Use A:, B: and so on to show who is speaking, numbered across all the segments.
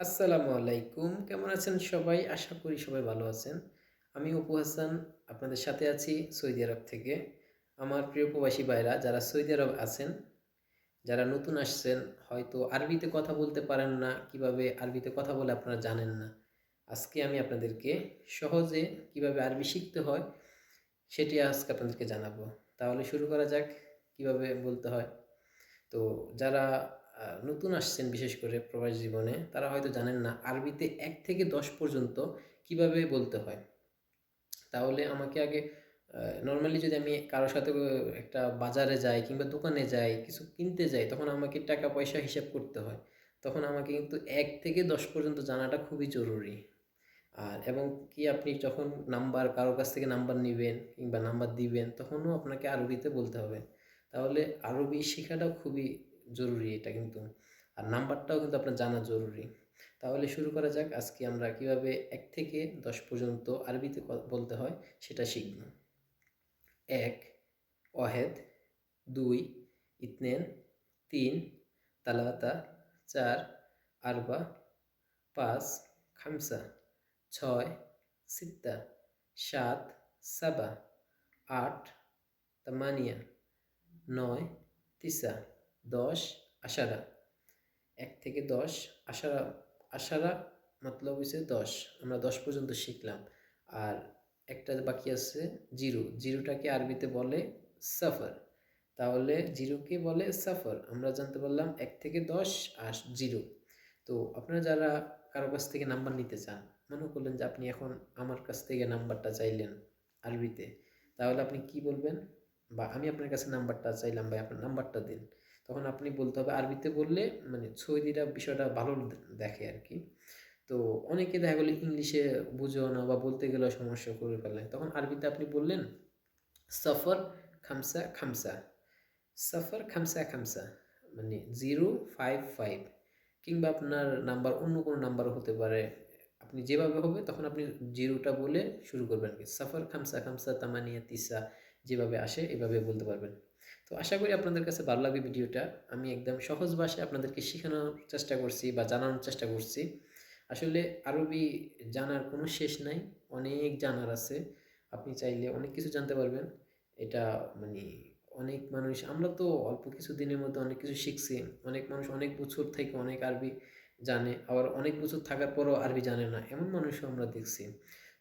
A: আসসালামু আলাইকুম। কেমন আছেন সবাই? আশা করি সবাই ভালো আছেন। আমি অপু হাসান, আপনাদের সাথে আছি সৌদি আরব থেকে। আমার প্রিয় প্রবাসী ভাইরা, যারা সৌদি আরব আছেন, যারা নতুন আসছেন, হয়তো আরবিতে কথা বলতে পারেন না, কীভাবে আরবিতে কথা বলে আপনারা জানেন না। আজকে আমি আপনাদেরকে সহজে কীভাবে আরবি শিখতে হয়, সেটি আজকে আপনাদেরকে জানাব। তাহলে শুরু করা যাক, কীভাবে বলতে হয়। তো যারা নতুন আসছেন বিশেষ করে প্রবাস জীবনে, তারা হয়তো জানেন না আরবিতে এক থেকে দশ পর্যন্ত কীভাবে বলতে হয়। তাহলে আমাকে আগে নর্মালি যদি আমি কারোর সাথে একটা বাজারে যাই কিংবা দোকানে যাই, কিছু কিনতে যাই, তখন আমাকে টাকা পয়সা হিসাব করতে হয়। তখন আমাকে কিন্তু এক থেকে দশ পর্যন্ত জানাটা খুবই জরুরি। আর, এবং কি আপনি যখন নাম্বার কারোর কাছ থেকে নাম্বার নেবেন কিংবা নাম্বার দিবেন, তখনও আপনাকে আরবিতে বলতে হবে। তাহলে আরবি শেখাটা খুবই জরুরি এটা কিন্তু। আর নাম্বারটাও কিন্তু আপনার জানা জরুরি। তাহলে শুরু করা যাক। আজকে আমরা কীভাবে এক থেকে দশ পর্যন্ত আরবিতে বলতে হয় সেটা শিখব। এক অহেদ দুই, ইতনেন। তিন তালাতা চার, আরবা। পাঁচ, খামসা। ছয় সিত্তা সাত, সাবা। আট, তামানিয়া। নয়, তিসা। দশ আশারা। এক থেকে দশ আশারা আশারা মতলব হচ্ছে দশ। আমরা দশ পর্যন্ত শিখলাম। আর একটা বাকি আছে জিরো। জিরোটাকে আরবিতে বলে সফর। তাহলে জিরোকে বলে সফর। আমরা জানতে পারলাম এক থেকে দশ আর জিরো। তো আপনারা যারা কারও কাছ থেকে নাম্বার নিতে চান, মনে করলেন যে আপনি এখন আমার কাছ থেকে নাম্বারটা চাইলেন আরবিতে, তাহলে আপনি কি বলবেন? বা আমি আপনার কাছে নাম্বারটা চাইলাম ভাই, আপনার নাম্বারটা দিন। তখন আপনি বলতে হবে আরবিতে বললে মানে সৌদিরা বিষয়টা ভালো দেখে আর কি তো অনেকে দেখা গেলো ইংলিশে বুঝেও না বা বলতে গেলেও সমস্যা করে ফেলে। তখন আরবিতে আপনি বললেন, সফর খামসা খামসা, সফর খামসা খামসা মানে জিরো ফাইভ ফাইভ কিংবা আপনার নাম্বার অন্য কোনো নাম্বার হতে পারে। আপনি যেভাবে হবে তখন আপনি জিরোটা বলে শুরু করবেন কি সফর খামসা খামসা তামানিয়া তিসা যেভাবে আসে এভাবে বলতে পারবেন। তো আশা করি আপনাদের কাছে ভালো লাগবে ভিডিওটা। আমি একদম সহজ ভাষায় আপনাদেরকে শেখানোর চেষ্টা করছি বা জানানোর চেষ্টা করছি। আসলে আরবি জানার কোনো শেষ নাই, অনেক জানার আছে। আপনি চাইলে অনেক কিছু জানতে পারবেন। এটা মানে অনেক মানুষ, আমরা তো অল্প কিছু দিনের মধ্যে অনেক কিছু শিখছি। অনেক মানুষ অনেক বছর থেকে অনেক আরবি জানে, আবার অনেক বছর থাকার পরও আরবি জানে না। এমন মানুষও আমরা দেখছি।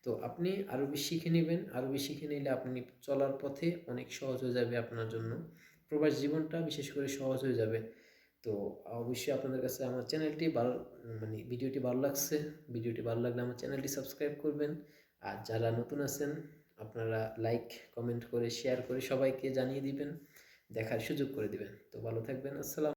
A: তো আপনি আরবি শিখে নেবেন আরবি শিখে নিলে আপনি চলার পথে অনেক সহজ হয়ে যাবে আপনার জন্য। প্রবাস জীবনটা বিশেষ করে সহজ হয়ে যাবে। তো অবশ্যই আপনাদের কাছে আমার চ্যানেলটি ভালো মানে ভিডিওটি ভালো লাগছে, ভিডিওটি ভালো লাগলে আমার চ্যানেলটি সাবস্ক্রাইব করবেন। আর যারা নতুন আছেন, আপনারা লাইক, কমেন্ট করে, শেয়ার করে সবাইকে জানিয়ে দিবেন, দেখার সুযোগ করে দিবেন। তো ভালো থাকবেন, আসসালাম।